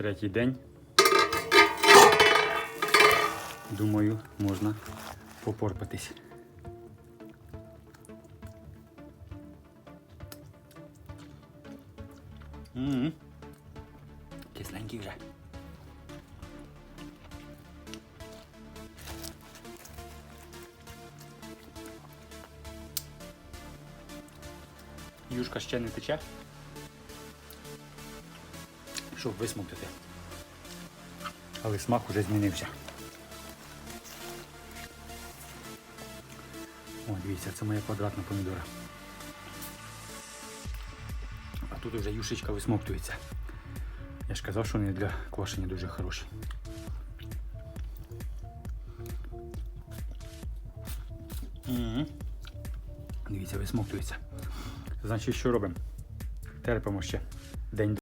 Третій день. Думаю, можна попорпатись. М-м. Кисленький вже. Юшка ще не тече. Щоб висмоктати. Але смак уже змінився. О, дивіться, це моя квадратна помідора. А тут вже юшечка висмоктується. Я ж казав, що вони для квашення дуже хороші. Дивіться, висмоктується. Значить, що робимо? Терпимо ще день